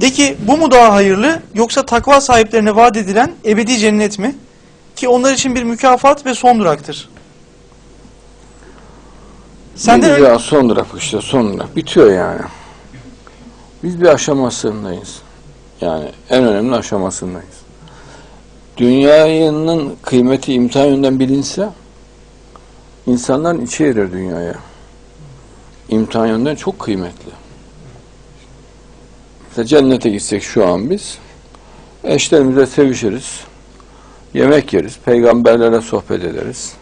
De ki bu mu daha hayırlı yoksa takva sahiplerine vaat edilen ebedi cennet mi? Ki onlar için bir mükafat ve son duraktır. Biz ön- ya son durak işte son durak. Bitiyor yani. Biz bir aşamasındayız. Yani en önemli aşamasındayız. Dünyanın kıymeti imtihan yönden bilinse insanların içi erir dünyaya. İmtihan yönden çok kıymetli. Mesela cennete gitsek şu an biz eşlerimizle sevişiriz. Yemek yeriz. Peygamberlerle sohbet ederiz.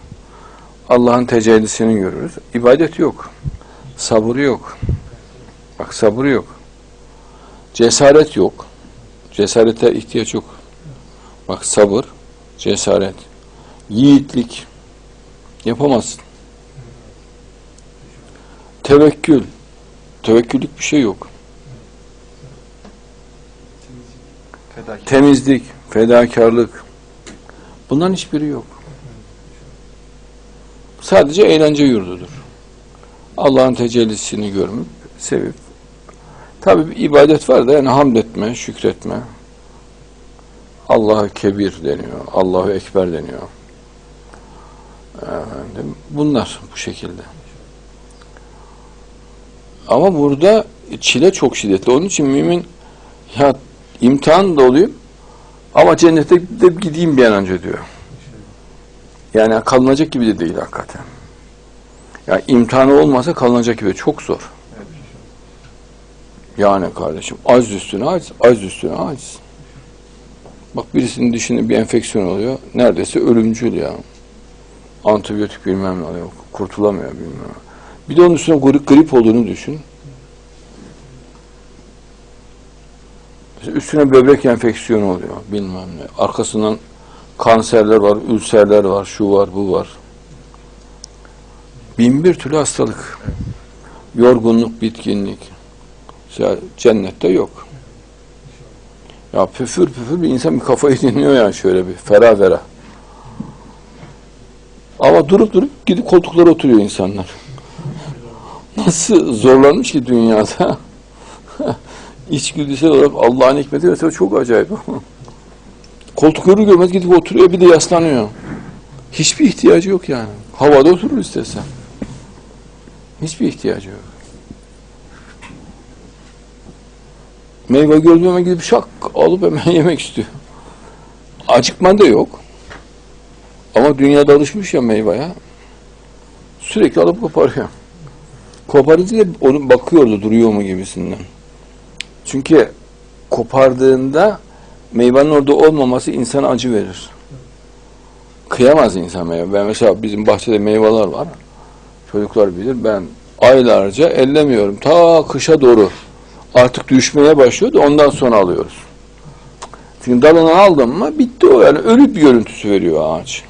Allah'ın tecellisini görürüz. İbadet yok. Sabır yok. Bak sabır yok. Cesaret yok. Cesarete ihtiyaç yok. Bak sabır, cesaret, yiğitlik yapamazsın. Tevekkül. Tevekküllük bir şey yok. Temizlik, fedakarlık. Bunların hiçbiri yok. Sadece eğlence yurdudur. Allah'ın tecellisini görmüp, sevip. Tabi bir ibadet var da yani hamd etme, şükretme. Allah'ı kebir deniyor, Allahu ekber deniyor. Efendim, bunlar bu şekilde. Ama burada çile çok şiddetli. Onun için mümin ya imtihan da oluyor ama cennete de gideyim bir an önce diyor. Yani kalınacak gibi de değil hakikaten. Yani imtihanı olmasa kalınacak gibi çok zor. Yani kardeşim az üstüne az, az üstüne az. Bak birisinin dişinde bir enfeksiyon oluyor. Neredeyse ölümcül ya. Antibiyotik bilmem ne oluyor. Kurtulamıyor bilmem ne. Bir de onun üstüne grip, grip olduğunu düşün. Üstüne böbrek enfeksiyonu oluyor. Bilmem ne. Arkasından kanserler var, ülserler var, şu var, bu var. Bin bir türlü hastalık. Yorgunluk, bitkinlik. Ya cennette yok. Ya püfür püfür bir insan bir kafayı dinliyor yani şöyle bir ferah ferah. Ama durup durup gidip koltuklara oturuyor insanlar. Nasıl zorlanmış ki dünyada? İçgüdüsel olarak Allah'ın hikmeti mesela çok acayip. Koltuk görür görmez gidip oturuyor bir de yaslanıyor. Hiçbir ihtiyacı yok yani. Havada oturur istese. Hiçbir ihtiyacı yok. Meyve gördüğüm hemen gidip şak alıp hemen yemek istiyor. Acıkma da yok. Ama dünyada alışmış ya meyveye. Sürekli alıp koparıyor. Koparınca da onu bakıyordu duruyor mu gibisinden. Çünkü kopardığında meyvenin orada olmaması insana acı verir. Kıyamaz insan meyve. Ben mesela bizim bahçede meyveler var. Çocuklar bilir. Ben aylarca ellemiyorum. Ta kışa doğru artık düşmeye başlıyordu. Ondan sonra alıyoruz. Çünkü dalını aldım mı bitti o. Yani ölü bir görüntüsü veriyor ağaç.